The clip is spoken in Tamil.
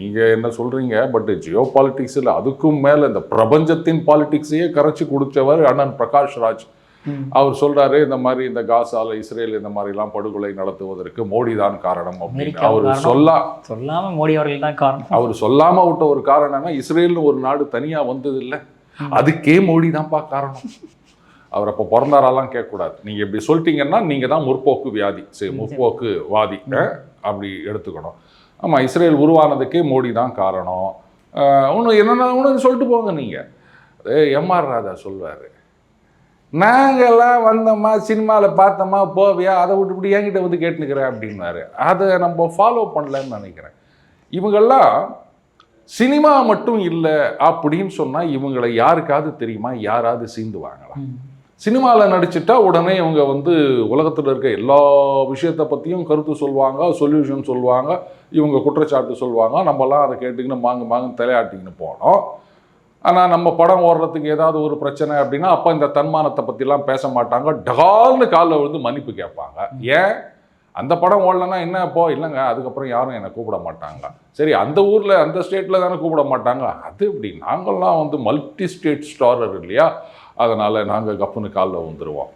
நீங்கள் என்ன சொல்கிறீங்க பட் ஜியோ பாலிட்டிக்ஸில் அதுக்கும் மேலே இந்த பிரபஞ்சத்தின் பாலிடிக்ஸையே கரைச்சி குடித்தவர் அண்ணன் பிரகாஷ் ராஜ். அவர் சொல்றாரு இந்த மாதிரி இந்த காசால இஸ்ரேல் இந்த மாதிரிலாம் படுகொலை நடத்துவதற்கு மோடி தான் காரணம் அப்படின்னு. அவர். சொல்லா சொல்லாம மோடி அவர்கள் தான் காரணம். அவர் சொல்லாம விட்ட ஒரு காரணம்னா இஸ்ரேல்னு ஒரு நாடு தனியா வந்தது இல்ல அதுக்கே மோடி தான்ப்பா காரணம். அவர் அப்போ பிறந்தாரெல்லாம் கேட்கக்கூடாது. நீங்கள் இப்படி சொல்லிட்டீங்கன்னா நீங்கள் தான் முற்போக்கு வியாதி. சரி முற்போக்கு வாதி. அப்படி எடுத்துக்கணும். ஆமாம் இஸ்ரேல் உருவானதுக்கே மோடி தான் காரணம். ஒன்று என்னென்ன ஒன்று சொல்லிட்டு போங்க நீங்கள் எம்ஆர் ராதா சொல்வார். நாங்கள்லாம் வந்தோமா சினிமாவில் பார்த்தோமா போவியா? அதை விட்டு இப்படி என்கிட்ட வந்து கேட்டுக்கிறேன் அப்படின்னாரு. அதை நம்ம ஃபாலோ பண்ணலன்னு நினைக்கிறேன். இவங்கெல்லாம் சினிமா மட்டும் இல்லை அப்படின்னு சொன்னால் இவங்களை யாருக்காவது தெரியுமா? யாராவது சீந்துவாங்களா? சினிமாவில் நடிச்சிட்டா உடனே இவங்க வந்து உலகத்தில் இருக்க எல்லா விஷயத்தை பற்றியும் கருத்து சொல்லுவாங்க சொல்யூஷன் சொல்லுவாங்க இவங்க குற்றச்சாட்டு சொல்லுவாங்க நம்மலாம் அதை கேட்டுக்கின்னு மாங்கு மாங்கு தலையாட்டிக்கின்னு போனோம். ஆனால் நம்ம படம் ஓடுறதுக்கு ஏதாவது ஒரு பிரச்சனை அப்படின்னா அப்போ இந்த தன்மானத்தை பற்றிலாம் பேச மாட்டாங்க. டகால்னு காலில் விழுந்து மன்னிப்பு கேட்பாங்க. ஏன்? அந்த படம் ஓடலன்னா என்ன இப்போ இல்லைங்க அதுக்கப்புறம் யாரும் என்னை கூப்பிட மாட்டாங்க. சரி அந்த ஊரில் அந்த ஸ்டேட்டில் தானே கூப்பிட மாட்டாங்க. அது இப்படி நாங்கள்லாம் வந்து மல்டி ஸ்டேட் ஸ்டாரர் இல்லையா? அதனால் நாங்கள் கப்புன்னு காலில் வந்துடுவோம்